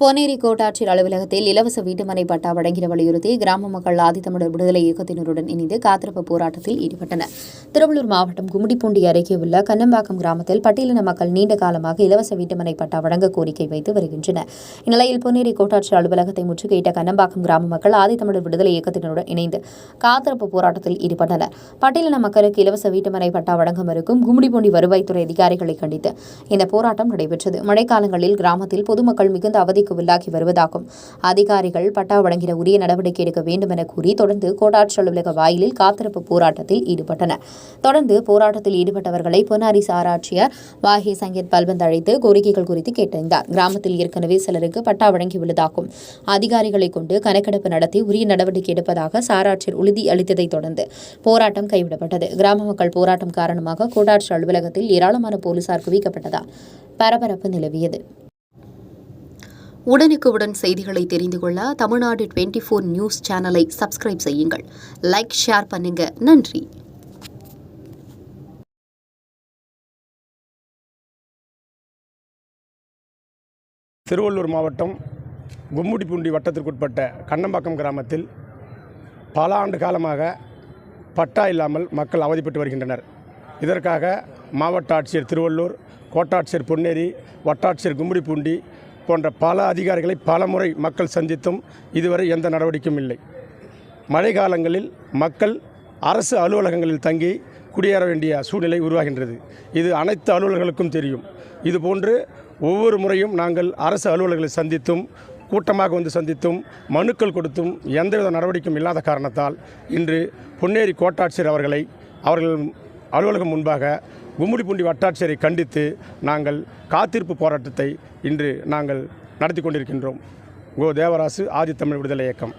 பொன்னேரி கோட்டாட்சியர் அலுவலகத்தில் இலவச வீட்டுமனை பட்டா வழங்கிட வலியுறுத்தி கிராம மக்கள் ஆதித்தமிழர் விடுதலை இயக்கத்தினருடன் இணைந்து காத்திருப்பு போராட்டத்தில் ஈடுபட்டனர். திருவள்ளூர் மாவட்டம் கும்மிடிப்பூண்டி அருகே உள்ள கண்ணம்பாக்கம் கிராமத்தில் பட்டியலின மக்கள் நீண்ட காலமாக இலவச வீட்டுமனை பட்டா வழங்க கோரிக்கை வைத்து வருகின்றனர். இந்நிலையில் பொன்னேரி கோட்டாட்சியர் அலுவலகத்தை முற்றுகையிட்ட கண்ணம்பாக்கம் கிராம மக்கள் ஆதித்தமிழர் விடுதலை இயக்கத்தினருடன் இணைந்து காத்திருப்பு போராட்டத்தில் ஈடுபட்டனர். பட்டியலின மக்களுக்கு இலவச வீட்டுமனை பட்டா வழங்க மறுக்கும் கும்மிடிப்பூண்டி வருவாய்த்துறை அதிகாரிகளை கண்டித்து இந்த போராட்டம் நடைபெற்றது. மழைக்காலங்களில் கிராமத்தில் பொதுமக்கள் மிகுந்த அவதிக்கு உள்ளாகி வருவதாகும். அதிகாரிகள் பட்டா வழங்கிட உரிய நடவடிக்கை எடுக்க வேண்டும் என கூறி தொடர்ந்து கோட்டாட்சி அலுவலக வாயிலில் காத்திருப்பு போராட்டத்தில் ஈடுபட்டனர். தொடர்ந்து போராட்டத்தில் ஈடுபட்டவர்களை பொன்னாரி சாராட்சியர் வாகி சங்கீத் பல்வந்த் அழைத்து கோரிக்கைகள் குறித்து கேட்டறிந்தார். கிராமத்தில் ஏற்கனவே சிலருக்கு பட்டா வழங்கியுள்ளதாகவும் அதிகாரிகளை கொண்டு கணக்கெடுப்பு நடத்தி உரிய நடவடிக்கை எடுப்பதாக சாராட்சியர் உறுதி அளித்ததை தொடர்ந்து போராட்டம் கைவிடப்பட்டது. கிராம மக்கள் போராட்டம் காரணமாக கோட்டாட்சி அலுவலகத்தில் ஏராளமான போலீசார் குவிக்கப்பட்டதால் பரபரப்பு நிலவியது. உடனுக்குடன் செய்திகளை தெரிந்து கொள்ள தமிழ்நாடு டுவெண்ட்டி ஃபோர் நியூஸ் சேனலை சப்ஸ்கிரைப் செய்யுங்கள். லைக் ஷேர் பண்ணுங்க. நன்றி. திருவள்ளூர் மாவட்டம் கும்முடிப்பூண்டி வட்டத்திற்குட்பட்ட கண்ணம்பாக்கம் கிராமத்தில் பல ஆண்டு காலமாக பட்டா இல்லாமல் மக்கள் அவதிப்பட்டு வருகின்றனர். இதற்காக மாவட்ட ஆட்சியர் திருவள்ளூர் கோட்டாட்சியர் பொன்னேரி வட்டாட்சியர் கும்முடிப்பூண்டி போன்ற பல அதிகாரிகளை பல முறை மக்கள் சந்தித்தும் இதுவரை எந்த நடவடிக்கையும் இல்லை. மழை காலங்களில் மக்கள் அரசு அலுவலகங்களில் தங்கி குடியேற வேண்டிய சூழ்நிலை உருவாகின்றது. இது அனைத்து அலுவலர்களுக்கும் தெரியும். இதுபோன்று ஒவ்வொரு முறையும் நாங்கள் அரசு அலுவலர்களை சந்தித்தும் கூட்டமாக வந்து சந்தித்தும் மனுக்கள் கொடுத்தும் எந்தவித நடவடிக்கையும் இல்லாத காரணத்தால் இன்று பொன்னேரி கோட்டாட்சியர் அவர்களை அவர்கள் அலுவலகம் முன்பாக கும்மிடிப்பூண்டி வட்டாட்சியரை கண்டித்து நாங்கள் காத்திருப்பு போராட்டத்தை இன்று நாங்கள் நடத்தி கொண்டிருக்கின்றோம். கோ தேவராசு ஆதித்தமிழ் விடுதலை இயக்கம்.